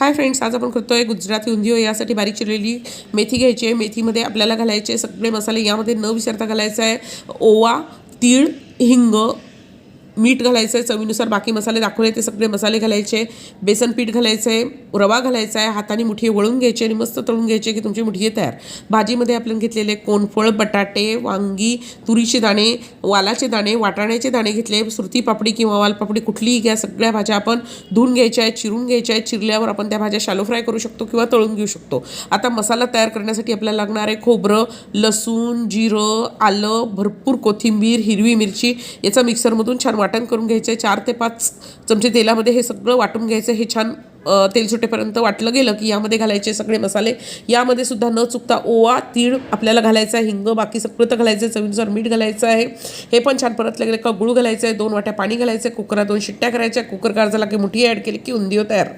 Hi friends आज आपण करतोय गुजराती उंदिओ यासाठी बारीक चिरलेली मेथी घ्यायची आहे. मेथीमध्ये आपल्याला घालायचे सगळे मसाले यामध्ये न विसरता घालायचं आहे ओवा तीळ हिंग मीठ घालायचं आहे चवीनुसार बाकी मसाले दाखवले ते सगळे मसाले घालायचे बेसन पीठ घालायचं आहे रवा घालायचा आहे हाताने मुठी वळून घ्यायची आणि मस्त तळून घ्यायचे की तुमची मुठी तयार. भाजीमध्ये आपण घेतलेले कोनफळ बटाटे वांगी तुरीचे दाणे वालाचे दाणे वाटाण्याचे दाणे घेतले सुरती पापडी किंवा वालपापडी कुठलीही घ्या सगळ्या भाज्या आपण धुवून घ्यायच्या आहेत चिरून घ्यायच्या आहेत चिरल्यावर आपण त्या भाज्या शालो फ्राय करू शकतो किंवा तळून घेऊ शकतो. आता मसाला तयार करण्यासाठी आपल्याला लागणार आहे खोबरं लसूण जिरं आलं भरपूर कोथिंबीर हिरवी मिरची. याचा मिक्सरमधून छान वाटण करून घ्यायचं आहे चार ते पाच चमचे तेलामध्ये हे सगळं वाटून घ्यायचं. हे छान तेलसुटेपर्यंत तेल सुटेपर्यंत वाटलं गेलं की यामध्ये घालायचे सगळे मसाले. यामध्ये सुद्धा न चुकता ओवा तीळ आपल्याला घालायचा आहे हिंग बाकी सगळं तर घालायचं आहे. चवीनुसार मीठ घालायचं आहे. हे पण छान परतलं गेलं. का गुळ घालायचं आहे दोन वाट्या पाणी घालायचं आहे कुकरात दोन शिट्ट्या करायच्या कुकर गार झाला की मुठी ॲड केली की उंदिओ तयार.